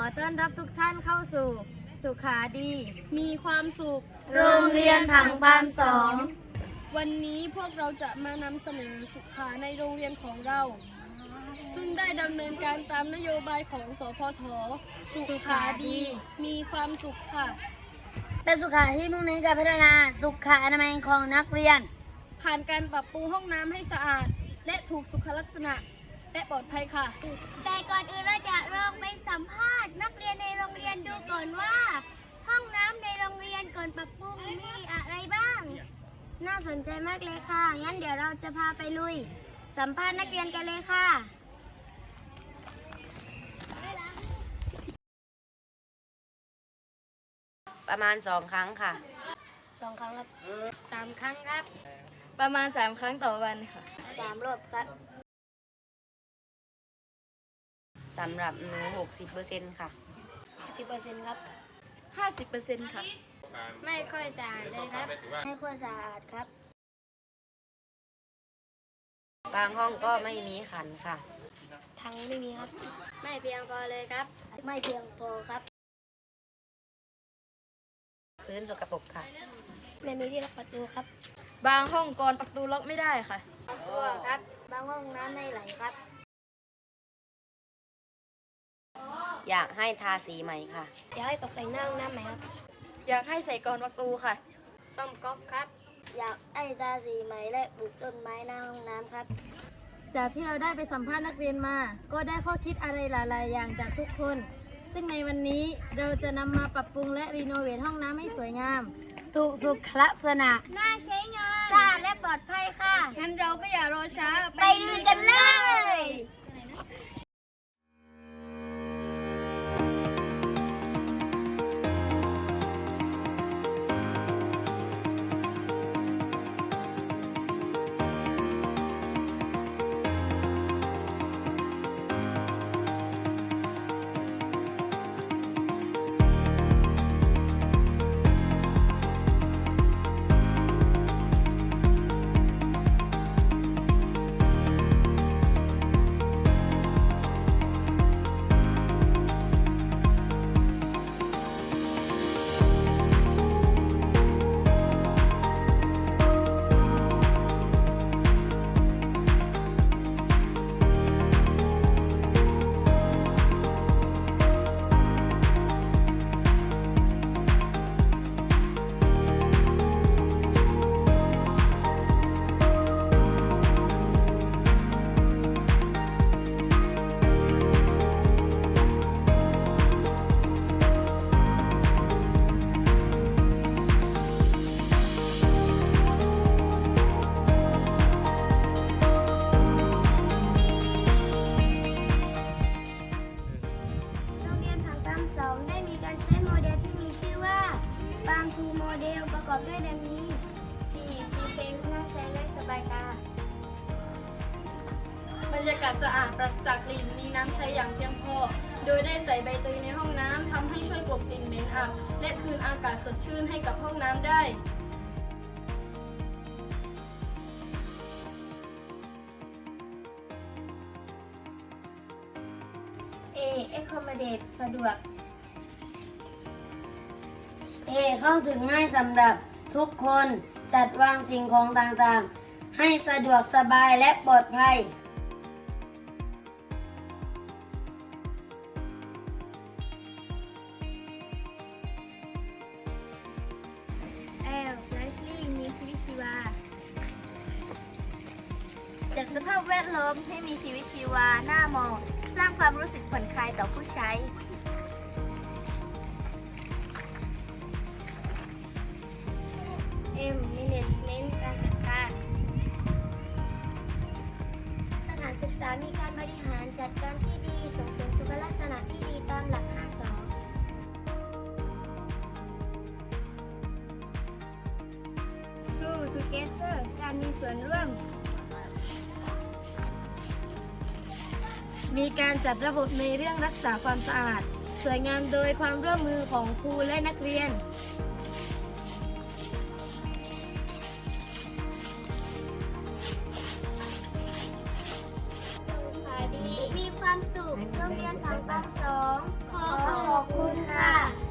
อต้อนรับทุกท่านเข้าสู่ สุขาดี มีความสุข โรงเรียนผังปามสอง วันนี้พวกเราจะมานำเสนอสุขาในโรงเรียนของเรา ซึ่งได้ดำเนินการตามนโยบายของสพทสุขาดี มีความสุขค่ะ เป็นสุขาที่มุ่งเน้นการพัฒนาสุขอนามัยของนักเรียน ผ่านการปรับปรุงห้องน้ำให้สะอาด และถูกสุขลักษณะและปลอดภัยค่ะ แต่ก่อนอื่นเรา ปรับปรุงมีอะไรบ้าง น่าสนใจมากเลยค่ะ งั้นเดี๋ยวเราจะพาไปลุย สัมภาษณ์นักเรียนกันเลยค่ะประมาณสองครั้งค่ะสองครั้งครับสามครั้งครับ ประมาณ3ครั้งต่อวันค่ะสามรอบครับสำหรับหนู60%ค่ะสิบเปอร์เซ็นต์ครับ50%ค่ะ ไม่ค่อยสะอาดเลยครับ ไม่ค่อยสะอาดครับ บางห้องก็ไม่มีขันค่ะ ทั้งไม่มีครับ ไม่เพียงพอเลยครับ ไม่เพียงพอครับ พื้นสกปรกค่ะ ไม่มีที่ล็อกประตูครับ บางห้องก่อนประตูล็อกไม่ได้ค่ะครอบครัวครับ บางห้องน้ำไม่ไหลครับ อยากให้ทาสีใหม่ค่ะ อยากให้ตกแต่งหน้าห้องน้ำไหมครับ อยากให้ใส่ก่อนประตูค่ะซ่อมก๊อกครับ อยากให้ทาสีไหมและปลูกต้นไม้หน้าห้องน้ำครับ จากที่เราได้ไปสัมภาษณ์นักเรียนมา ก็ได้ข้อคิดอะไรหลายๆอย่างจากทุกคน ซึ่งในวันนี้เราจะนำมาปรับปรุงและรีโนเวทห้องน้ำให้สวยงาม ถูกสุขลักษณะ น่าใช้งาน สะอาดและปลอดภัยค่ะ งั้นเราก็อย่ารอช้า ไปดูกันเลย กอบด้วยดังนี้ที่ทีเซ็งน่าใช้และสบายตาบรรยากาศสะอาดปราศจากกลิ่นมีน้ำใช้อย่างเพียงพอ โดยได้ใส่ใบเตยในห้องน้ำทำให้ช่วยกลบกลิ่นเหม็นอับและคืนอากาศสดชื่นให้กับห้องน้ำได้ A accommodate สะดวก เอเข้าถึงง่ายสำหรับทุกคนจัดวางสิ่งของต่างๆ ให้สะดวกสบายและปลอดภัย L lively มีชีวิตชีวา จัดสภาพแวดล้อมให้มีชีวิตชีวา หน้ามอง สร้างความรู้สึกผ่อนคลายต่อผู้ใช้ Two together การมีส่วนร่วม มีการจัดระบบในเรื่องรักษาความสะอาด สวยงามโดยความร่วมมือของครูและนักเรียนขายดีมีความสุขโรงเรียนผังตามสองขอขอบอบคุณค่ะ